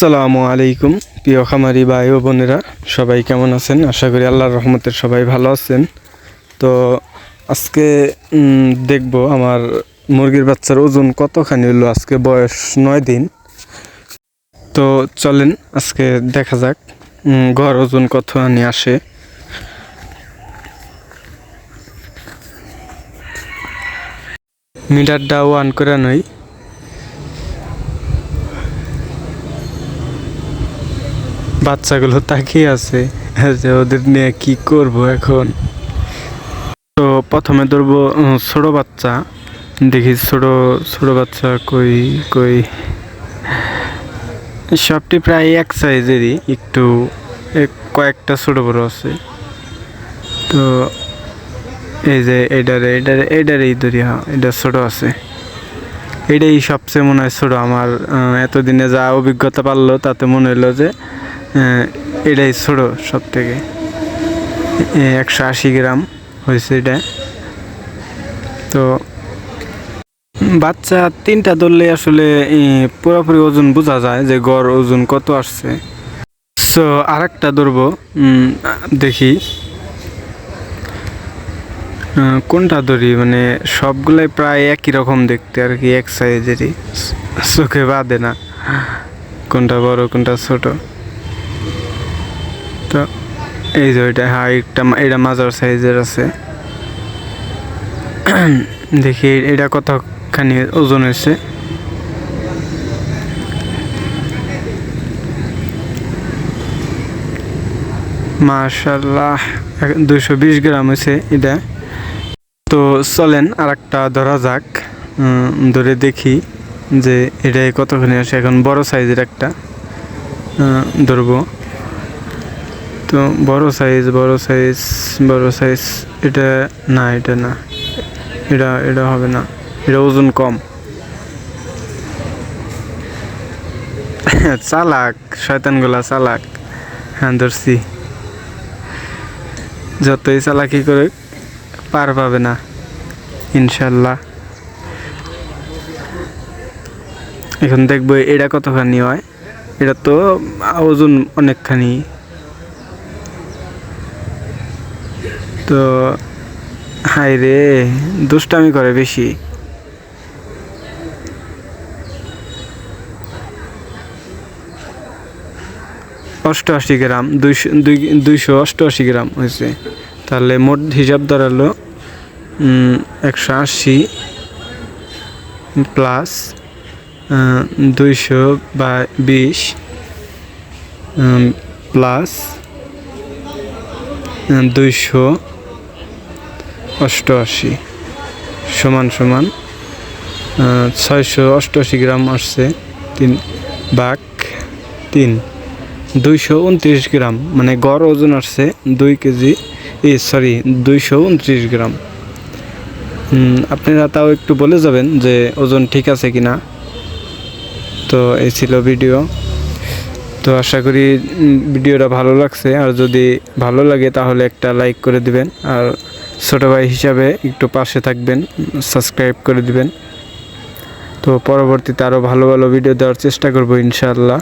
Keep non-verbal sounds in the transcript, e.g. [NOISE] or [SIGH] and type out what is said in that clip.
আসসালামু আলাইকুম, প্রিয় খামারি ভাই ও বোনেরা, সবাই কেমন আছেন? আশা করি আল্লাহর রহমতের সবাই ভালো আছেন। তো আজকে দেখব আমার মুরগির বাচ্চার ওজন কতখানি হলো, আজকে বয়স নয় দিন। তো চলেন, আজকে দেখা যাক ঘর ওজন কতখানি আসে। মিটারটা ওয়ান করে নই বাচ্চাগুলো তাকিয়ে আছে যে ওদের নিয়ে কি করব এখন। তো প্রথমে ধরবো ছোট বাচ্চা। দেখি ছোট ছোট বাচ্চা কই কই? সবটি প্রায় এক সাইজেরই, একটু কয়েকটা ছোট বড় আছে। তো এই যে এটারে এটারে, এটারেই ধরি হ্যাঁ এটা ছোট আছে। এটাই সবচেয়ে মনে হয় ছোটো। আমার এতদিনে যা অভিজ্ঞতা পারল, তাতে মনে হলো যে এটাই ছোটো সব থেকে একশো আশি গ্রাম হয়েছে এটা। তো বাচ্চা তিনটা ধরলে আসলে পুরোপুরি ওজন বোঝা যায় যে গড় ওজন কত আসছে। সো আর একটা ধরবো দেখি। কোনটা ধরি? মানে সবগুলাই প্রায় একই রকম দেখতে আর কি, এক সাইজেরই চোখে বাঁধে না। কোনটা বড়, কোনটা ছোট। এই যে ওইটা হ্যাঁ একটা এটা মাজার সাইজের আছে। [CLEARS THROAT] দেখি, এটা কতখানি ওজন হয়েছে? মাশাল্লাহ দুশো বিশ গ্রাম হয়েছে এটা। তো চলেন আর একটা ধরা যাক। ধরে দেখি যে এটাই কতখানি আসে এখন বড় সাইজের একটা ধরবো। তো বড় সাইজ বড় সাইজ বড় সাইজ এটা না এটা না। এটা এটা হবে না। এটা ওজন কম। [LAUGHS] চালাক, শয়তানগুলা চালাক। হ্যাঁ ধরছি। যতই চালাকি করে পার পাবে না। ইনশাল্লাহ। এখন দেখব এটা কতখানি হয়। এটা তো ওজন অনেকখানি। তো হাই রে, দুষ্টামি করে বেশি। অষ্টআশি গ্রাম, দুইশো, দুই, দুইশো অষ্টআশি গ্রাম হয়েছে। তাহলে মোট হিসাব দাঁড়াল একশো আশি প্লাস দুইশো বা বিশ প্লাস দুইশো অষ্টআশি, সমান সমান ছয়শো অষ্টআশি গ্রাম আসছে, তিন বাঘ তিন, দুইশো উনত্রিশ গ্রাম মানে গড় ওজন আসছে দুই কেজি এ সরি দুইশো উনত্রিশ গ্রাম। আপনারা তাও একটু বলে যাবেন যে ওজন ঠিক আছে কিনা। তো এই ছিল ভিডিও। তো আশা করি ভিডিওটা ভালো লাগছে। আর যদি ভালো লাগে, তাহলে একটা লাইক করে দিবেন। আর ছোটো ভাই হিসাবে একটু পাশে থাকবেন, সাবস্ক্রাইব করে দিবেন। তো পরবর্তীতে আরও ভালো ভালো ভিডিও দেওয়ার চেষ্টা করব ইনশাআল্লাহ।